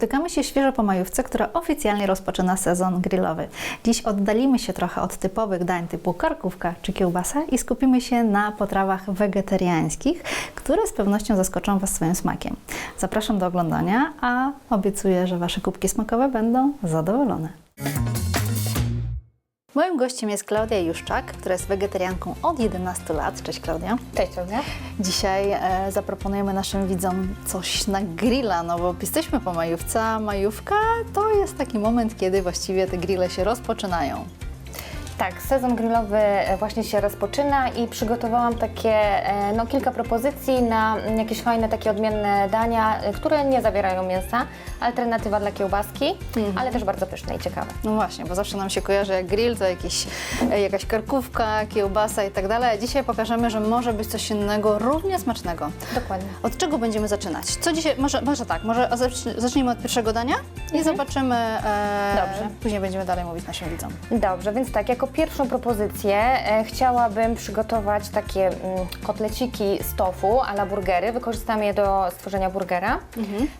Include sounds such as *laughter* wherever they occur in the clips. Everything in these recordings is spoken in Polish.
Spotykamy się świeżo po majówce, która oficjalnie rozpoczyna sezon grillowy. Dziś oddalimy się trochę od typowych dań typu karkówka czy kiełbasa i skupimy się na potrawach wegetariańskich, które z pewnością zaskoczą Was swoim smakiem. Zapraszam do oglądania, a obiecuję, że Wasze kubki smakowe będą zadowolone. Moim gościem jest Klaudia Juszczak, która jest wegetarianką od 11 lat. Cześć Klaudia. Cześć, Olga. Dzisiaj e, zaproponujemy naszym widzom coś na grilla, no bo jesteśmy po majówce, a majówka to jest taki moment, kiedy właściwie te grille się rozpoczynają. Tak, sezon grillowy e, właśnie się rozpoczyna i przygotowałam takie, e, no kilka propozycji na jakieś fajne, takie odmienne dania, e, które nie zawierają mięsa. Alternatywa dla kiełbaski, ale też bardzo pyszne i ciekawe. No właśnie, bo zawsze nam się kojarzy jak grill, to jakiś, jakaś karkówka, kiełbasa i tak dalej, dzisiaj pokażemy, że może być coś innego, równie smacznego. Dokładnie. Od czego będziemy zaczynać? Co dzisiaj, może, może tak, może zacz- zacznijmy od pierwszego dania i zobaczymy, e, Dobrze. później będziemy dalej mówić naszym widzom. Dobrze, więc tak, jako pierwszą propozycję e, chciałabym przygotować takie mm, kotleciki z tofu a la burgery. Wykorzystam je do stworzenia burgera.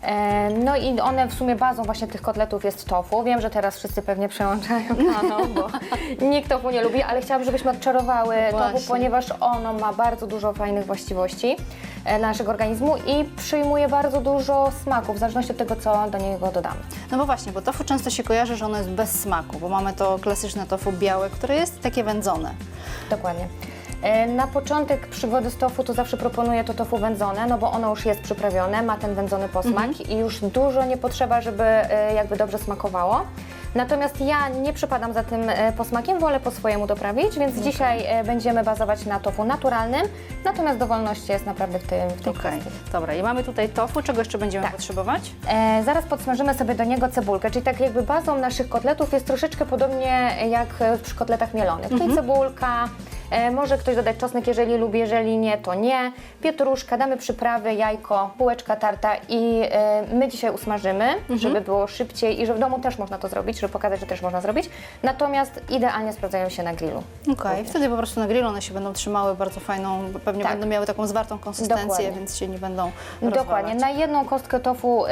E, no i one w sumie bazą właśnie tych kotletów jest tofu. Wiem, że teraz wszyscy pewnie przełączają *laughs* kanał, bo nikt tofu nie lubi, ale chciałabym, żebyśmy odczarowały tofu, Właśnie. ponieważ ono ma bardzo dużo fajnych właściwości naszego organizmu i przyjmuje bardzo dużo smaku, w zależności od tego, co do niego dodamy. No bo właśnie, bo tofu często się kojarzy, że ono jest bez smaku, bo mamy to klasyczne tofu białe, które jest takie wędzone. Dokładnie. E, Na początek przygody z tofu to zawsze proponuję to tofu wędzone, no bo ono już jest przyprawione, ma ten wędzony posmak i już dużo nie potrzeba, żeby e, jakby dobrze smakowało. Natomiast ja nie przypadam za tym e, posmakiem, wolę po swojemu doprawić, więc dzisiaj e, będziemy bazować na tofu naturalnym, natomiast dowolność jest naprawdę w tym, w tej Okej, kwestii. dobra, i mamy tutaj tofu, czego jeszcze będziemy Tak. potrzebować? E, zaraz podsmażymy sobie do niego cebulkę, czyli tak jakby bazą naszych kotletów jest troszeczkę podobnie jak e, przy kotletach mielonych. Czyli cebulka, może ktoś dodać czosnek, jeżeli lubi, jeżeli nie, to nie. Pietruszka, damy przyprawy, jajko, bułeczka tarta i e, my dzisiaj usmażymy, żeby było szybciej i że w domu też można to zrobić, żeby pokazać, że też można zrobić. Natomiast idealnie sprawdzają się na grillu. Okej, wtedy po prostu na grillu one się będą trzymały bardzo fajną, bo pewnie Tak. będą miały taką zwartą konsystencję, Dokładnie. więc się nie będą Dokładnie. rozwalać. Na jedną kostkę tofu, y,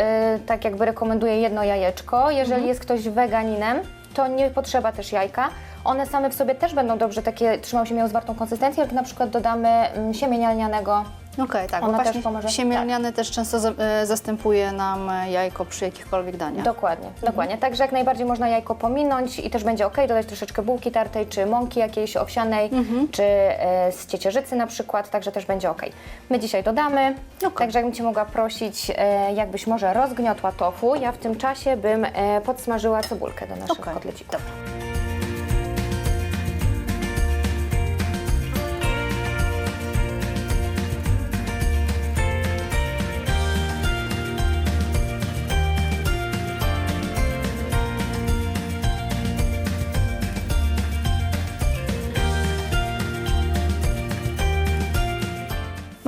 tak jakby rekomenduję jedno jajeczko. Jeżeli Mhm. jest ktoś weganinem, to nie potrzeba też jajka. One same w sobie też będą dobrze takie, trzymają się, miały zwartą konsystencję, jak na przykład dodamy mm, siemienia lnianego. Okej, tak, bo Ona też właśnie pomoże. siemię lniane też często za, e, zastępuje nam e, jajko przy jakichkolwiek daniach. Dokładnie, Mhm. dokładnie. Także jak najbardziej można jajko pominąć i też będzie ok, dodać troszeczkę bułki tartej, czy mąki jakiejś owsianej, Mhm. czy e, z ciecierzycy na przykład, także też będzie ok. My dzisiaj dodamy, Okej. także jakbym Cię mogła prosić, e, jakbyś może rozgniotła tofu, ja w tym czasie bym e, podsmażyła cebulkę do naszych Okej, kotlecików. dobra.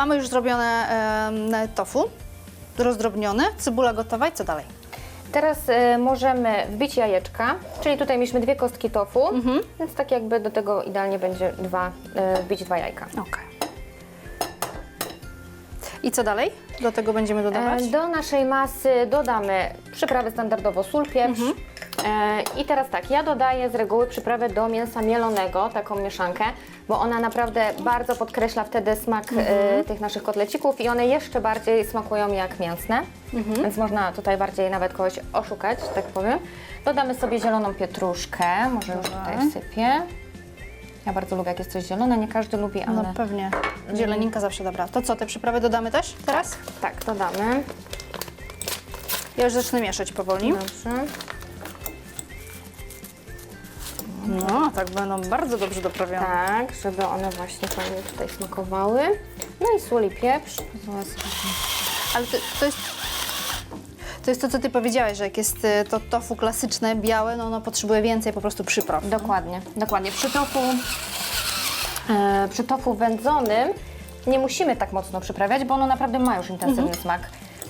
Mamy już zrobione em, tofu, rozdrobnione, cebula gotowa i co dalej? Teraz e, możemy wbić jajeczka, czyli tutaj mieliśmy dwie kostki tofu, Mhm. więc tak jakby do tego idealnie będzie dwa, e, wbić dwa jajka. Okej. I co dalej? Do tego będziemy dodawać? E, Do naszej masy dodamy przyprawy standardowo sól, pieprz. Mhm. E, I teraz tak, ja dodaję z reguły przyprawę do mięsa mielonego, taką mieszankę, bo ona naprawdę bardzo podkreśla wtedy smak Mhm. e, tych naszych kotlecików i one jeszcze bardziej smakują jak mięsne, Mhm. więc można tutaj bardziej nawet kogoś oszukać, tak powiem. Dodamy sobie zieloną pietruszkę, może już tutaj sypię. Ja bardzo lubię jak jest coś zielone, nie każdy lubi, ale... No pewnie. Zieleninka zawsze dobra. To co, te przyprawy dodamy też teraz? Tak, dodamy. Ja już zacznę mieszać powoli. Dobrze. No, tak będą bardzo dobrze doprawione. Tak, żeby one właśnie fajnie tutaj smakowały. No i sól i pieprz. Pozwolę sobie- Ale to, to jest... To jest to, co Ty powiedziałaś, że jak jest e, to tofu klasyczne, białe, no ono potrzebuje więcej po prostu przypraw. Dokładnie, dokładnie. Przy tofu, e, przy tofu wędzonym nie musimy tak mocno przyprawiać, bo ono naprawdę ma już intensywny smak,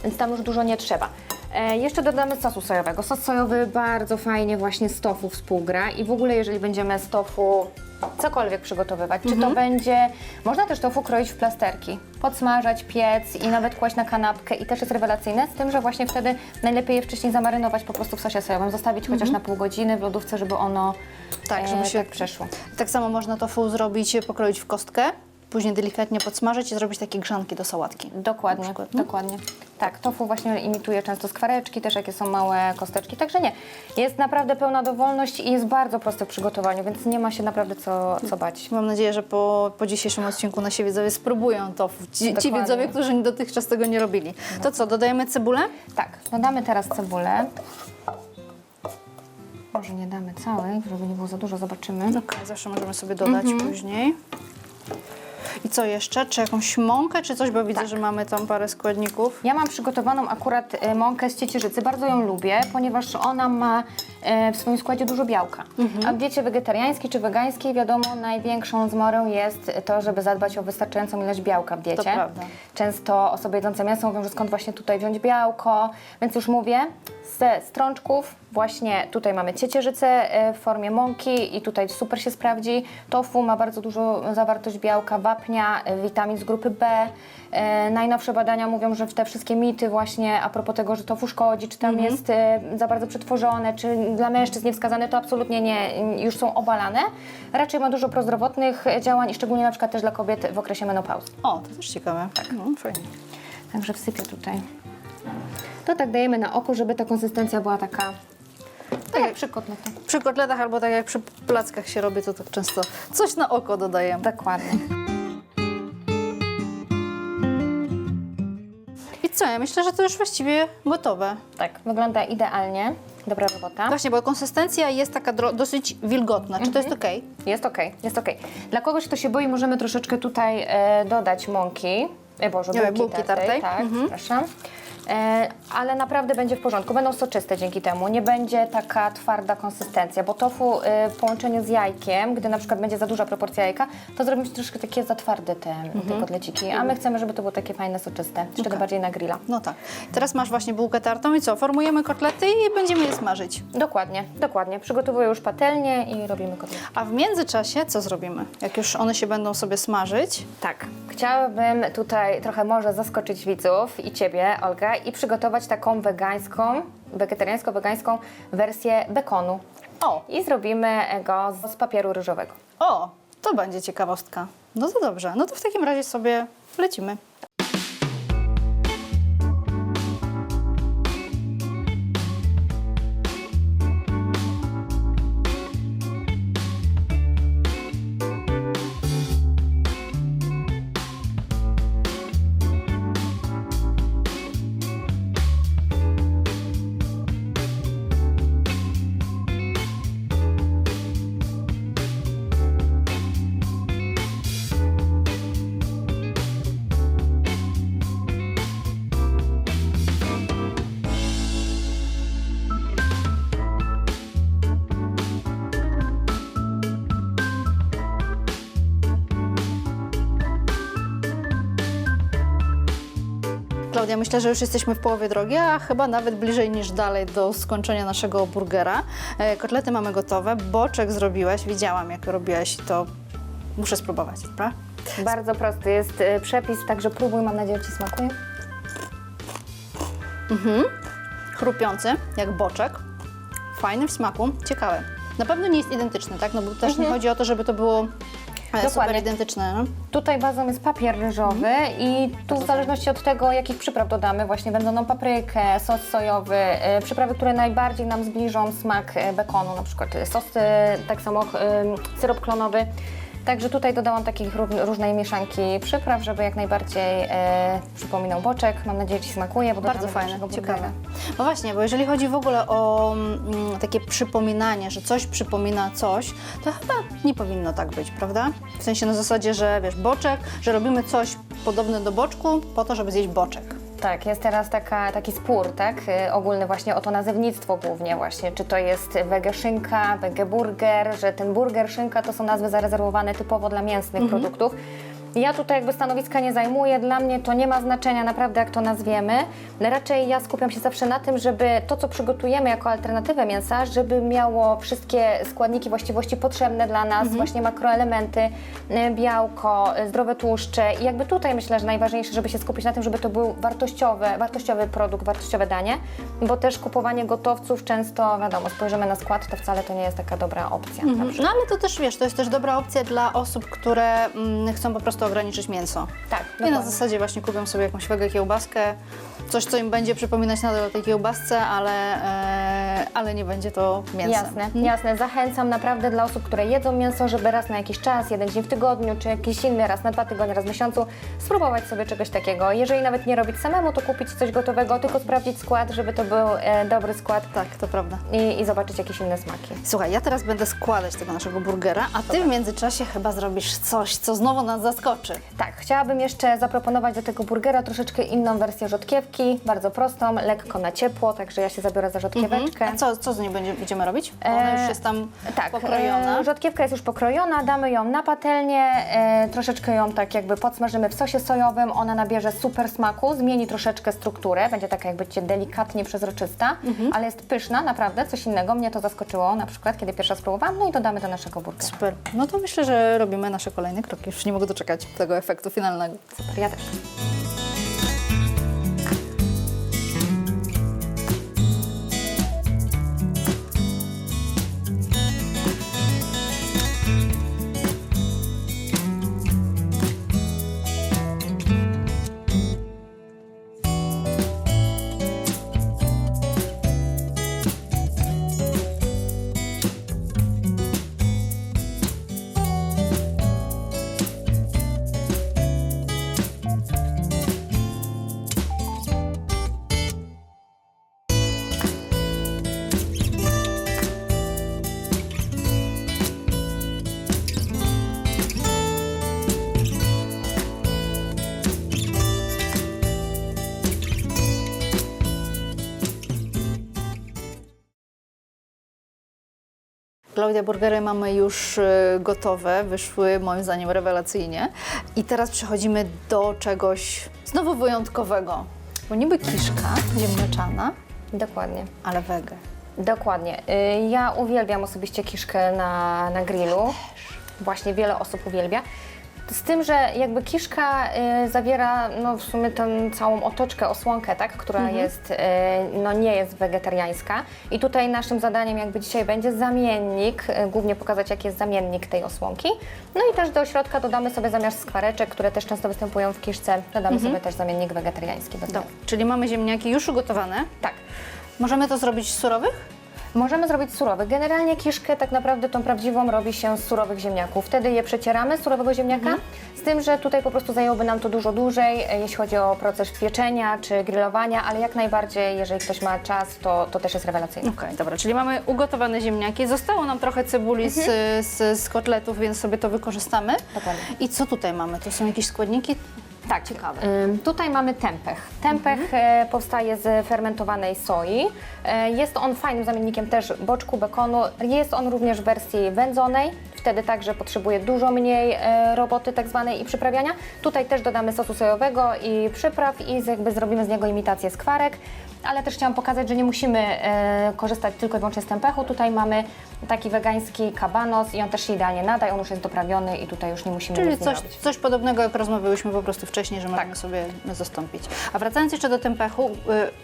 więc tam już dużo nie trzeba. E, jeszcze dodamy sosu sojowego. Sos sojowy bardzo fajnie właśnie z tofu współgra i w ogóle jeżeli będziemy z tofu cokolwiek przygotowywać, czy Mhm. to będzie, można też tofu kroić w plasterki, podsmażać, piec i nawet kłaść na kanapkę i też jest rewelacyjne, z tym, że właśnie wtedy najlepiej je wcześniej zamarynować po prostu w sosie sojowym, zostawić chociaż na pół godziny w lodówce, żeby ono Mhm. Tak, żeby e, się- tak przeszło. Tak samo można tofu zrobić, pokroić w kostkę, później delikatnie podsmażyć i zrobić takie grzanki do sałatki. Dokładnie, przykład, no. dokładnie. Tak, tofu właśnie imituje często skwareczki, też jakie są małe kosteczki, także nie. Jest naprawdę pełna dowolność i jest bardzo proste w przygotowaniu, więc nie ma się naprawdę co, co bać. Mam nadzieję, że po, po dzisiejszym odcinku nasi widzowie spróbują tofu. Ci, ci Dokładnie. widzowie, którzy dotychczas tego nie robili. To co, dodajemy cebulę? Tak, dodamy teraz cebulę. Może nie damy całej, żeby nie było za dużo, zobaczymy. Zawsze możemy sobie dodać Mhm. później. I co jeszcze? Czy jakąś mąkę, czy coś? Bo widzę, Tak. że mamy tam parę składników. Ja mam przygotowaną akurat e, mąkę z ciecierzycy, bardzo ją lubię, ponieważ ona ma w swoim składzie dużo białka. A w diecie wegetariańskiej czy wegańskiej wiadomo największą zmorą jest to, żeby zadbać o wystarczającą ilość białka w diecie. To prawda. Często osoby jedzące mięso mówią, że skąd właśnie tutaj wziąć białko, więc już mówię, ze strączków właśnie tutaj mamy ciecierzycę e, w formie mąki i tutaj super się sprawdzi. Tofu ma bardzo dużą zawartość białka, wapnia, e, witamin z grupy B. E, najnowsze badania mówią, że te wszystkie mity właśnie a propos tego, że tofu szkodzi, czy tam jest e, za bardzo przetworzone, czy dla mężczyzn niewskazane, to absolutnie nie, już są obalane. Raczej ma dużo prozdrowotnych działań i szczególnie na przykład też dla kobiet w okresie menopauzy. O, to też ciekawe. Tak. No, fajnie. Także wsypię tutaj. To tak dajemy na oko, żeby ta konsystencja była taka. Tak jak przy kotletach. Przy kotletach albo tak jak przy plackach się robi, to tak często coś na oko dodajemy. Dokładnie. I co? Ja myślę, że to już właściwie gotowe. Tak, wygląda idealnie. Dobra robota. Właśnie, bo konsystencja jest taka dosyć wilgotna. Czy to Mhm. jest ok? Jest ok, jest ok. Dla kogoś, kto się boi, możemy troszeczkę tutaj e, dodać mąki. E, Boże, Nie, bułki, bułki tartej. Tak, Mhm. przepraszam. E, ale naprawdę będzie w porządku. Będą soczyste dzięki temu. Nie będzie taka twarda konsystencja, bo tofu e, w połączeniu z jajkiem, gdy na przykład będzie za duża proporcja jajka, to zrobią się troszkę takie za twarde te, te kotleciki. A my chcemy, żeby to było takie fajne, soczyste. Jeszcze Okej. bardziej na grilla. No tak. Teraz masz właśnie bułkę tartą i co? Formujemy kotlety i będziemy je smażyć. Dokładnie, dokładnie. Przygotowuję już patelnię i robimy kotlety. A w międzyczasie co zrobimy? Jak już one się będą sobie smażyć, Tak. Chciałabym tutaj trochę może zaskoczyć widzów i Ciebie, Olga, i przygotować taką wegańską, wegetariańsko-wegańską wersję bekonu. O. I zrobimy go z papieru ryżowego. o, to będzie ciekawostka. No to dobrze. No to w takim razie sobie lecimy. Klaudia, myślę, że już jesteśmy w połowie drogi, a chyba nawet bliżej niż dalej do skończenia naszego burgera. E, Kotlety mamy gotowe, boczek zrobiłaś, widziałam jak robiłaś to. Muszę spróbować, prawda? Bardzo prosty jest y, przepis, także próbuj, mam nadzieję, że Ci smakuje. Chrupiący, jak boczek. Fajny w smaku, ciekawe. Na pewno nie jest identyczny, tak? No bo też nie chodzi o to, żeby to było e, super Dokładnie. identyczne. No? Tutaj bazą jest papier ryżowy i tu w zależności od tego, jakich przypraw dodamy, właśnie wędzoną paprykę, sos sojowy, y, przyprawy, które najbardziej nam zbliżą smak y, bekonu, na przykład y, sos, y, tak samo y, syrop klonowy. Także tutaj dodałam takich ró- różnej mieszanki przypraw, żeby jak najbardziej y, przypominał boczek. Mam nadzieję, że Ci smakuje, bo Bardzo fajne, ciekawe. No właśnie, bo jeżeli chodzi w ogóle o mm, takie przypominanie, że coś przypomina coś, to chyba nie powinno tak być, prawda? W sensie na zasadzie, że wiesz, boczek, że robimy coś podobne do boczku po to, żeby zjeść boczek. Tak, jest teraz taka, taki spór, tak, y, ogólny właśnie o to nazewnictwo głównie właśnie, czy to jest wege szynka, wege burger, że ten burger, szynka to są nazwy zarezerwowane typowo dla mięsnych produktów. Ja tutaj jakby stanowiska nie zajmuję, dla mnie to nie ma znaczenia naprawdę jak to nazwiemy. Raczej ja skupiam się zawsze na tym, żeby to co przygotujemy jako alternatywę mięsa, żeby miało wszystkie składniki, właściwości potrzebne dla nas, właśnie makroelementy, y, białko, y, zdrowe tłuszcze i jakby tutaj myślę, że najważniejsze, żeby się skupić na tym, żeby to był wartościowy, wartościowy produkt, wartościowe danie, bo też kupowanie gotowców często, wiadomo, spojrzymy na skład, to wcale to nie jest taka dobra opcja. przykład. No ale to też wiesz, to jest też dobra opcja dla osób, które mm, chcą po prostu ograniczyć mięso. Tak, I na dokładnie. zasadzie właśnie kupią sobie jakąś wege kiełbaskę, coś co im będzie przypominać nadal o tej kiełbasce, ale, e, ale nie będzie to mięsem. Jasne, jasne. Zachęcam naprawdę dla osób, które jedzą mięso, żeby raz na jakiś czas, jeden dzień w tygodniu, czy jakiś inny, raz na dwa tygodnie, raz w miesiącu, spróbować sobie czegoś takiego. Jeżeli nawet nie robić samemu, to kupić coś gotowego, tylko sprawdzić skład, żeby to był e, dobry skład Tak, to prawda. i, i zobaczyć jakieś inne smaki. Słuchaj, ja teraz będę składać tego naszego burgera, a ty w międzyczasie chyba zrobisz coś, co znowu nas zaskoczy. Tak, chciałabym jeszcze zaproponować do tego burgera troszeczkę inną wersję rzodkiewki, bardzo prostą, lekko na ciepło, także ja się zabiorę za rzodkieweczkę. A co, co z nią będzie, będziemy robić? Bo ona już E, jest tam Tak, pokrojona. e, rzodkiewka jest już pokrojona, damy ją na patelnię, e, troszeczkę ją tak jakby podsmażymy w sosie sojowym, ona nabierze super smaku, zmieni troszeczkę strukturę, będzie taka jakby delikatnie przezroczysta, Mhm. ale jest pyszna, naprawdę, coś innego, mnie to zaskoczyło na przykład, kiedy pierwsza spróbowałam, no i dodamy do naszego burgera. Super. No to myślę, że robimy nasze kolejne kroki. Już nie mogę doczekać tego efektu finalnego. Super, ja też. Klaudia, burgery mamy już y, gotowe, wyszły moim zdaniem rewelacyjnie. I teraz przechodzimy do czegoś znowu wyjątkowego. Bo niby kiszka ziemniaczana, Dokładnie. ale wege. Dokładnie. Y, Ja uwielbiam osobiście kiszkę na, na grillu. Właśnie wiele osób uwielbia. Z tym, że jakby kiszka y, zawiera no, w sumie tę całą otoczkę, osłonkę, tak, która jest, y, no, nie jest wegetariańska. I tutaj naszym zadaniem jakby dzisiaj będzie zamiennik, y, głównie pokazać jaki jest zamiennik tej osłonki. No i też do środka dodamy sobie zamiast skwareczek, które też często występują w kiszce, dodamy sobie też zamiennik wegetariański. do czyli mamy ziemniaki już ugotowane. Tak. Możemy to zrobić z surowych? Możemy zrobić surowe. Generalnie kiszkę tak naprawdę tą prawdziwą robi się z surowych ziemniaków. Wtedy je przecieramy z surowego ziemniaka, z tym, że tutaj po prostu zajęłoby nam to dużo dłużej, e, jeśli chodzi o proces pieczenia czy grillowania, ale jak najbardziej, jeżeli ktoś ma czas, to, to też jest rewelacyjne. Okej, dobra, czyli mamy ugotowane ziemniaki. Zostało nam trochę cebuli z, z, z kotletów, więc sobie to wykorzystamy. Dokładnie. I co tutaj mamy? To są jakieś składniki? Tak, ciekawe. Tutaj mamy tempeh. Tempeh e, powstaje z fermentowanej soi. E, Jest on fajnym zamiennikiem też boczku, bekonu. Jest on również w wersji wędzonej. Wtedy także potrzebuje dużo mniej e, roboty tak zwanej i przyprawiania. Tutaj też dodamy sosu sojowego i przypraw i jakby zrobimy z niego imitację skwarek. Ale też chciałam pokazać, że nie musimy e, korzystać tylko i wyłącznie z tempechu. Tutaj mamy taki wegański kabanos i on też się idealnie nada. On już jest doprawiony i tutaj już nie musimy Czyli nic z nim coś, robić. coś podobnego, jak rozmawiałyśmy po prostu wcześniej, że możemy sobie zastąpić. A wracając jeszcze do tempechu, y,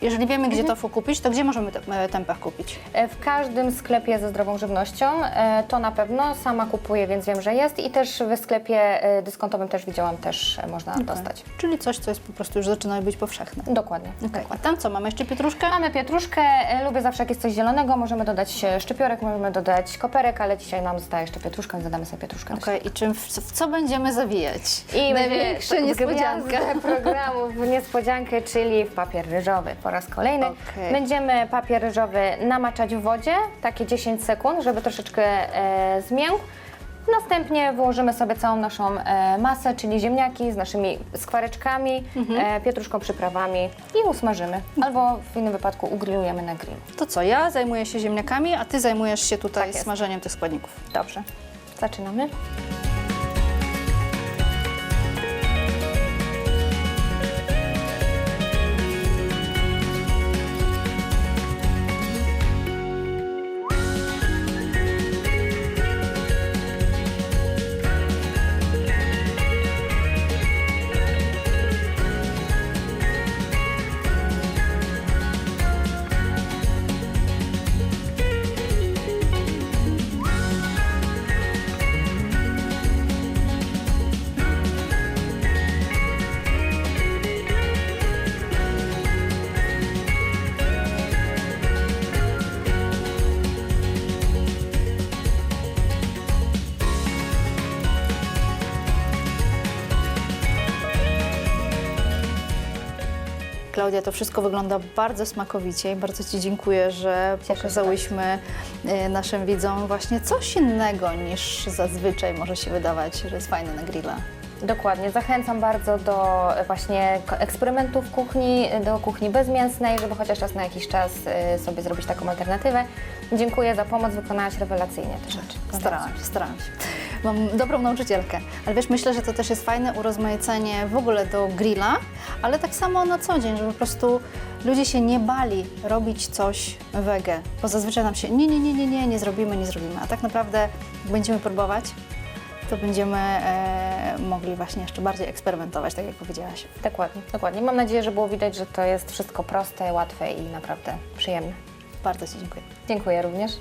jeżeli wiemy, gdzie tofu kupić, to gdzie możemy te, e, tempeh kupić? E, W każdym sklepie ze zdrową żywnością e, to na pewno sama kupuję, więc wiem, że jest i też w sklepie e, dyskontowym też widziałam, też e, można dostać. Czyli coś, co jest po prostu już zaczyna być powszechne. Dokładnie. Okej. A tam co, mamy jeszcze pietruszkę? Mamy pietruszkę, e, lubię zawsze jak jest coś zielonego, możemy dodać e, szczypiorek, możemy dodać koperek, ale dzisiaj nam zostaje jeszcze pietruszka, więc dodamy sobie pietruszkę. Okej, i czym, w, w co będziemy zawijać? I Największa niespodzianka. programu w niespodziankę, czyli w papier ryżowy po raz kolejny. Okej. Będziemy papier ryżowy namaczać w wodzie, takie 10 sekund, żeby troszeczkę e, zmiękł. Następnie włożymy sobie całą naszą e, masę, czyli ziemniaki z naszymi skwareczkami, e, pietruszką, przyprawami i usmażymy. Albo w innym wypadku ugrillujemy na grill. To co, ja zajmuję się ziemniakami, a ty zajmujesz się tutaj Tak jest. smażeniem tych składników. Dobrze, zaczynamy. Klaudia, to wszystko wygląda bardzo smakowicie i bardzo Ci dziękuję, że Cieszę pokazałyśmy e, naszym widzom właśnie coś innego niż zazwyczaj może się wydawać, że jest fajne na grilla. Dokładnie, zachęcam bardzo do właśnie eksperymentów w kuchni, do kuchni bezmięsnej, żeby chociaż raz na jakiś czas e, sobie zrobić taką alternatywę. Dziękuję za pomoc, wykonałaś rewelacyjnie te rzeczy. Starałam się, starałam się. Mam dobrą nauczycielkę, ale wiesz, myślę, że to też jest fajne urozmaicenie w ogóle do grilla, ale tak samo na co dzień, żeby po prostu ludzie się nie bali robić coś wege, bo zazwyczaj nam się nie, nie, nie, nie, nie, nie zrobimy, nie zrobimy, a tak naprawdę jak będziemy próbować, to będziemy e, mogli właśnie jeszcze bardziej eksperymentować, tak jak powiedziałaś. Dokładnie, dokładnie. Mam nadzieję, że było widać, że to jest wszystko proste, łatwe i naprawdę przyjemne. Bardzo Ci dziękuję. Dziękuję również.